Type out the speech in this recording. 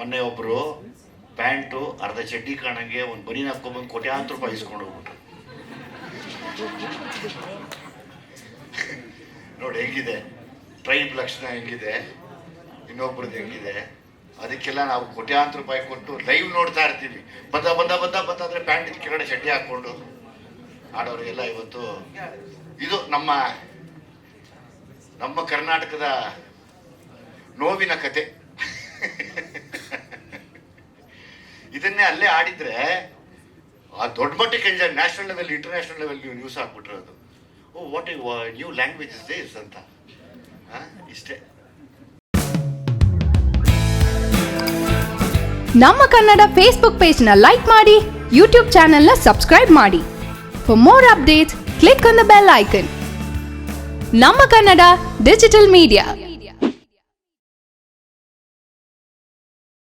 ಮೊನ್ನೆ ಒಬ್ರು ಪ್ಯಾಂಟು, ಅರ್ಧ ಚಡ್ಡಿ ಕಾಣಂಗೆ ಒಂದು ಬನೀನ್ ಹಾಕೊಂಡ್ಬಂದು ಕೋಟ್ಯಾಂತರ ರೂಪಾಯಿ ಇಸ್ಕೊಂಡು ಹೋಗ್ಬಿಟ್ರು. ನೋಡಿ, ಹೆಂಗಿದೆ? ಟ್ರೈಬ್ ಲಕ್ಷಣ ಹೆಂಗಿದೆ? ಇನ್ನೊಬ್ರದ್ದು ಹೆಂಗಿದೆ? ಅದಕ್ಕೆಲ್ಲ ನಾವು ಕೋಟ್ಯಾಂತರ ರೂಪಾಯಿ ಕೊಟ್ಟು ಲೈವ್ ನೋಡ್ತಾ ಇರ್ತೀವಿ. ಬಂದ ಬಂದ ಬಂದ ಬಂದ ಅಂದ್ರೆ ಪ್ಯಾಂಟ್ ಕೆಳಗಡೆ ಚಡ್ಡಿ ಹಾಕ್ಕೊಂಡು ಆಡೋರಿಗೆಲ್ಲ ಇವತ್ತು ಇದು ನಮ್ಮ ನಮ್ಮ ಕರ್ನಾಟಕದ ನೋವಿನ ಕತೆ. ಇದನ್ನೇ ಅಲ್ಲೇ ಆಡಿದ್ರೆ ಆ ದೊಡ್ಡ ಮಟ್ಟಕ್ಕೆ ನ್ಯಾಷನಲ್ ಲೆವೆಲ್ ಇಂಟರ್ನ್ಯಾಷನಲ್ ಲೆವೆಲ್ ನೀವು ನ್ಯೂಸ್ ಹಾಕ್ಬಿಟ್ರದು ಓ what new language is this ಅಂತ. ಇಷ್ಟೇ. ನಮ್ಮ ಕನ್ನಡ ಫೇಸ್ಬುಕ್ ಪೇಜ್ನ ಲೈಕ್ ಮಾಡಿ ಯೂಟ್ಯೂಬ್ನ ಸಬ್ಸ್ಕ್ರೈಬ್ ಮಾಡಿ. For more updates click on the bell icon ನಮ್ಮ ಕನ್ನಡ ಡಿಜಿಟಲ್ ಮೀಡಿಯಾ